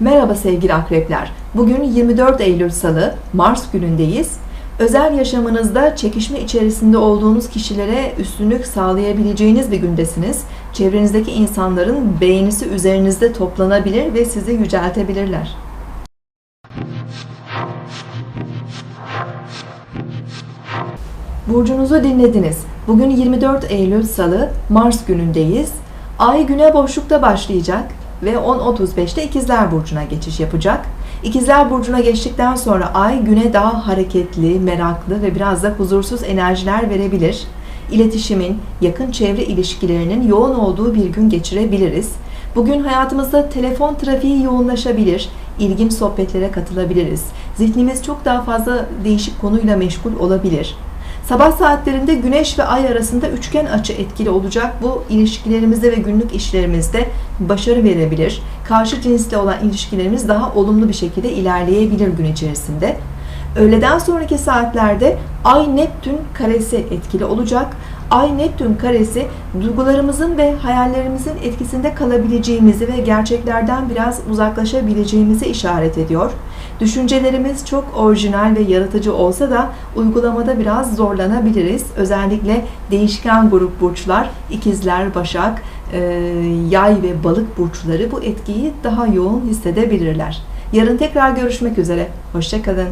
Merhaba sevgili akrepler. Bugün 24 Eylül Salı, Mars günündeyiz. Özel yaşamınızda çekişme içerisinde olduğunuz kişilere üstünlük sağlayabileceğiniz bir gündesiniz. Çevrenizdeki insanların beğenisi üzerinizde toplanabilir ve sizi yüceltebilirler. Burcunuzu dinlediniz. Bugün 24 Eylül Salı, Mars günündeyiz. Ay güne boşlukta başlayacak ve 10.35'te İkizler Burcu'na geçiş yapacak. İkizler Burcu'na geçtikten sonra Ay güne daha hareketli, meraklı ve biraz da huzursuz enerjiler verebilir. İletişimin, yakın çevre ilişkilerinin yoğun olduğu bir gün geçirebiliriz. Bugün hayatımızda telefon trafiği yoğunlaşabilir, ilginç sohbetlere katılabiliriz. Zihnimiz çok daha fazla değişik konuyla meşgul olabilir. Sabah saatlerinde Güneş ve Ay arasında üçgen açı etkili olacak. Bu ilişkilerimizde ve günlük işlerimizde başarı verebilir. Karşı cinsle olan ilişkilerimiz daha olumlu bir şekilde ilerleyebilir gün içerisinde. Öğleden sonraki saatlerde Ay Neptün karesi etkili olacak. Ay Neptün karesi duygularımızın ve hayallerimizin etkisinde kalabileceğimizi ve gerçeklerden biraz uzaklaşabileceğimizi işaret ediyor. Düşüncelerimiz çok orijinal ve yaratıcı olsa da uygulamada biraz zorlanabiliriz. Özellikle değişken grup burçlar, ikizler, başak, e, yay ve balık burçları bu etkiyi daha yoğun hissedebilirler. Yarın tekrar görüşmek üzere. Hoşçakalın.